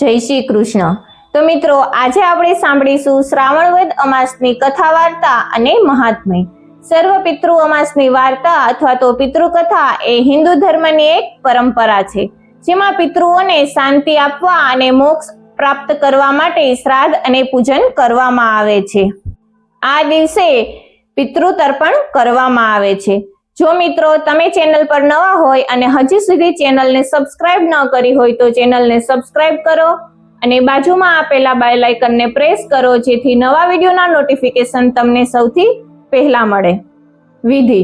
જય શ્રી કૃષ્ણ. તો મિત્રો, આજે આપણે સાંભળીશું શ્રાવણ વદ અમાસની કથા વાર્તા અને મહાત્મય. સર્વ પિતૃ અમાસની વાર્તા અથવા તો પિતૃકથા એ હિન્દુ ધર્મની એક પરંપરા છે, જેમાં પિતૃઓને શાંતિ આપવા અને મોક્ષ પ્રાપ્ત કરવા માટે શ્રાદ્ધ અને પૂજન કરવામાં આવે છે. આ દિવસે પિતૃ તર્પણ કરવામાં આવે છે. જો મિત્રો તમે ચેનલ પર નવા હોય અને હજી સુધી ચેનલને સબસ્ક્રાઇબ ન કરી હોય તો ચેનલને સબસ્ક્રાઇબ કરો અને બાજુમાં આપેલા બેલ આઇકનને પ્રેસ કરો જેથી નવા વિડીયોના નોટિફિકેશન તમને સૌથી પહેલા મળે. વિધિ.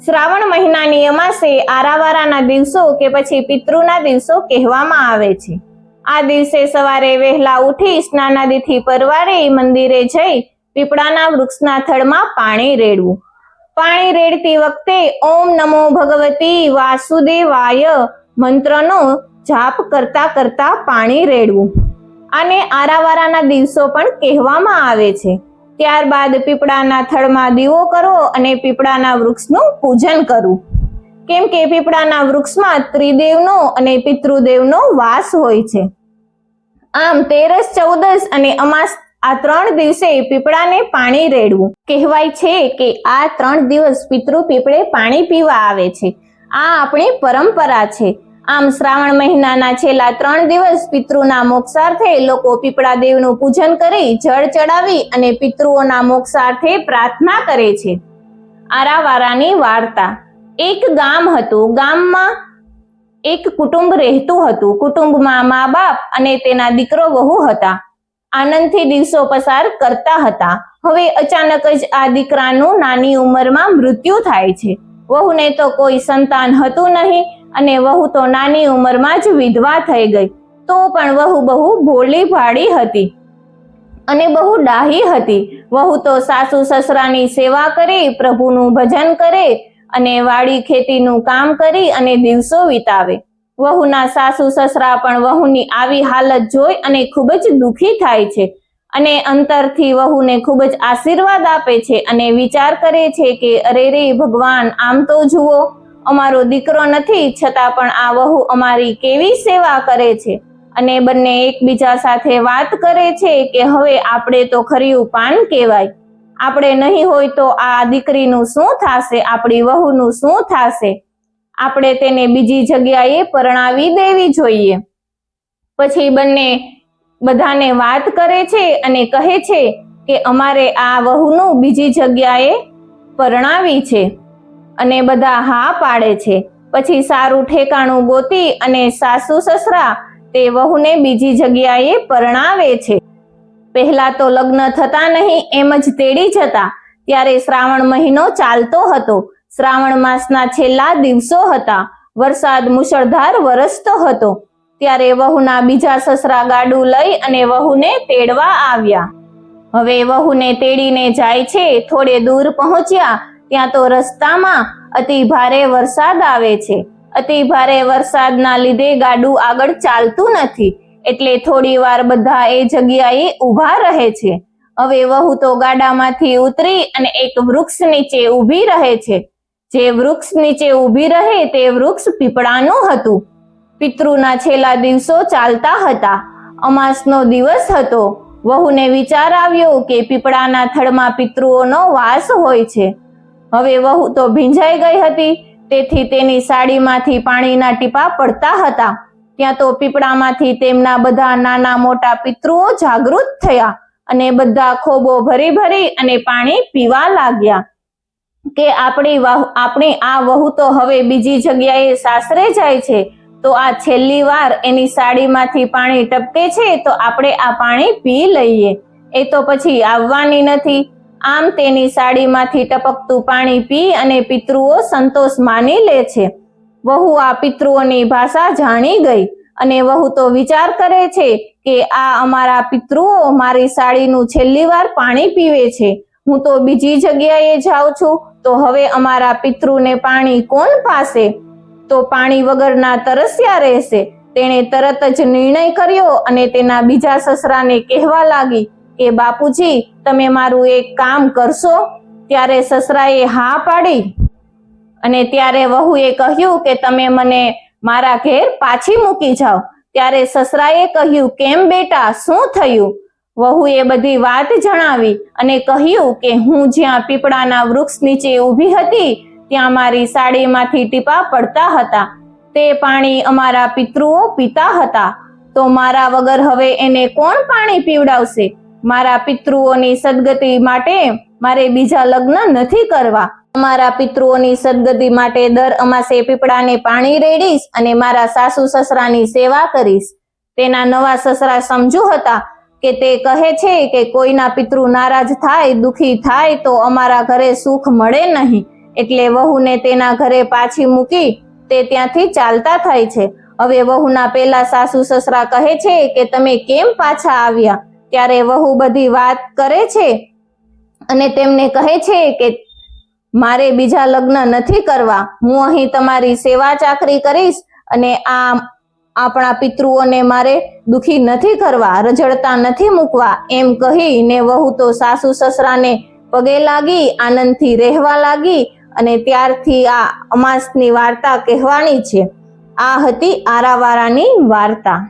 શ્રાવણ મહિનાની અમાસે આરાવારાના દિવસો કે પછી પિતૃના દિવસો કહેવામાં આવે છે. આ દિવસે સવારે વહેલા ઉઠી સ્નાનાદિથી પરવારે મંદિરે જઈ પીપળાના વૃક્ષના થડમાં પાણી રેડવું. પાણી રેડતી વખતે ઓમ નમો ભગવતી વાસુદેવાય મંત્રનો જાપ કરતા કરતા પાણી રેડવું. આને આરાવારાના દિવસો પણ કહેવામાં આવે છે. ત્યારબાદ પીપળાના થડમાં દીવો કરો અને પીપળાના વૃક્ષનું પૂજન કરવું કેમ કે પીપળાના વૃક્ષમાં ત્રિદેવનો અને પિતૃદેવનો વાસ હોય છે. આમ તેરસ ચૌદસ અને અમાસ આ ત્રણ દિવસે પીપળાને પાણી રેડવું. કહેવાય છે કે આ ત્રણ દિવસ પિતૃ પીપળે પાણી પીવા આવે છે. આ આપણી પરંપરા છે. આમ શ્રાવણ મહિનાના છેલ્લા ત્રણ દિવસ પિતૃના મોક્ષાર્થે લોકો પીપળા દેવનું પૂજન કરી જળ ચડાવી અને પિતૃઓના મોક્ષાર્થે પ્રાર્થના કરે છે. આરાવારાની વાર્તા. એક ગામ હતું. ગામમાં એક કુટુંબ રહેતું હતું. કુટુંબમાં મા બાપ અને તેના દીકરો વહુ હતા. આનંદથી દિવસો પસાર કરતા હતા. હવે અચાનક જ આ દીકરાનું નાની ઉંમરમાં મૃત્યુ થાય છે. વહુને તો કોઈ સંતાન હતું નહીં અને વહુ તો નાની ઉંમરમાં જ વિધવા થઈ ગઈ. તો પણ વહુ બહુ ભોળી ભાળી હતી અને બહુ ડાહી હતી. વહુ તો સાસુ સસરાની સેવા કરે, પ્રભુનું ભજન કરે અને વાડી ખેતીનું કામ કરી અને દિવસો વિતાવે. વહુના સાસુ સસરા પણ વહુની આવી હાલત જોઈ અને ખૂબ જ દુઃખી થાય છે. અને અંતરથી વહુને ખૂબ જ આશીર્વાદ આપે છે અને વિચાર કરે છે કે, અરે રે ભગવાન, આમ તો જુઓ, અમારો દીકરો નથી, છતાં પણ આ વહુ અમારી કેવી સેવા કરે છે. અને બંને એકબીજા સાથે વાત કરે છે કે, હવે આપણે તો ખર્યું પાન કહેવાય. આપણે નહીં હોય તો આ દીકરીનું શું થશે? આપણી વહુનું શું થશે? આપણે તેને બીજી જગ્યાએ પરણાવી દેવી જોઈએ. પછી બંને બધાને વાત કરે છે અને કહે છે કે અમારે આ વહુનું બીજી જગ્યાએ પરણાવી છે અને બધા હા પાડે છે. પછી સારું ઠેકાણું ગોતી અને સાસુ સસરા તે વહુને બીજી જગ્યાએ પરણાવે છે. પહેલા તો લગ્ન થતા નહીં, એમ જ તેડી જતા. ત્યારે શ્રાવણ મહિનો ચાલતો હતો. શ્રાવણ માસના છેલ્લા દિવસો હતા. વરસાદ મુશળધાર વરસતો હતો. ત્યારે વહુના બીજા સસરા ગાડું લઈ અને વહુને તેડવા આવ્યા. હવે વહુને તેડીને જાય છે, થોડે દૂર પહોંચ્યા, ત્યાં તો રસ્તામાં અતિ ભારે વરસાદ આવે છે. અતિ ભારે વરસાદના લીધે ગાડું આગળ ચાલતું નથી, એટલે થોડી વાર બધા એ જગ્યાએ ઊભા રહે છે. હવે વહુ તો ગાડામાંથી ઉતરી અને એક વૃક્ષ નીચે ઊભી રહે છે. જે વૃક્ષ નીચે ઊભી રહે તે વૃક્ષ પીપળાનું હતું. પિતૃના છેલ્લા દિવસો ચાલતા હતા. અમાસનો દિવસ હતો. વહુને વિચાર આવ્યો કે પીપળાના થડમાં પિતૃઓનો વાસ હોય છે. હવે વહુ તો ભીંજાઈ ગઈ હતી. તેથી તેની સાડીમાંથી પાણીના ટીપા પડતા હતા. ત્યાં તો પીપળામાંથી તેમના બધા નાના મોટા પિતૃઓ જાગૃત થયા અને બધા ખોબો ભરી ભરી અને પાણી પીવા લાગ્યા. કે આપણી આપણી આ વહુ તો હવે બીજી જગ્યાએ સાસરે જાય છે, તો આ છેલ્લી વાર એની સાડીમાંથી પાણી ટપકે છે, તો આપણે આ પાણી પી લઈએ. એ તો પછી આવવાની નથી. આમ તેની સાડીમાંથી ટપકતું પાણી પી અને પિતૃઓ સંતોષ માની લે છે. વહુ આ પિતૃઓની ભાષા જાણી ગઈ અને વહુ તો વિચાર કરે છે કે આ અમારા પિતૃઓ મારી સાડીનું છેલ્લી વાર પાણી પીવે છે. હું તો બીજી જગ્યાએ જાઉં છું. તો હવે અમારા પિતૃને પાણી કોણ પાસે તો પાણી વગરના તરસ્યા રહેશે. તેણે તરત જ નિર્ણય કર્યો અને તેના બીજા સસરાને કહેવા લાગી કે, બાપુજી, તમે મારું એક કામ કરશો? ત્યારે સસરાએ હા પાડી અને ત્યારે વહુએ કહ્યું કે, તમે મને મારા ઘેર પાછી મૂકી જાઓ. ત્યારે સસરાએ કહ્યું, કેમ બેટા, શું થયું? વહુએ બધી વાત જણાવી અને કહ્યું કે હું જ્યાં પીપળાના વૃક્ષ નીચે ઊભી હતી, ત્યાં મારી સાડીમાંથી ટીપા પડતા હતા. તે પાણી અમારા પિતૃઓ પીતા હતા. તો મારા વગર હવે એને કોણ પાણી પીવડાવશે? મારા પિતૃઓની સદગતિ માટે મારે બીજા લગ્ન નથી કરવા. અમારા પિતૃઓની સદગતિ માટે દર અમાસે પીપળાને પાણી રેડીશ અને મારા સાસુ સસરાની સેવા કરીશ. તેના નવા સસરા સમજુ હતા કે તે કહે છે કે કોઈના પિતૃ નારાજ થાય, દુખી થાય, તો અમારા ઘરે સુખ મળે નહીં. એટલે વહુને તેના ઘરે પાછી મૂકી તે ત્યાંથી ચાલતા થાય છે. હવે વહુના પેલા સાસુ સસરા કહે છે કે તમે કેમ પાછા આવ્યા? ત્યારે વહુ બધી વાત કરે છે અને તેમને કહે છે કે મારે બીજા લગ્ન નથી કરવા. હું અહીં તમારી સેવા ચાકરી કરીશ અને આ આપણા પિતૃઓને મારે દુખી નથી કરવા, રજડતા નથી મૂકવા, એમ કહીને વહુ તો સાસુ સસરાને પગે લાગી, આનંદથી રહેવા લાગી અને ત્યારથી આ અમાસની વાર્તા કહેવાની છે. આ હતી આરાવારાની વાર્તા.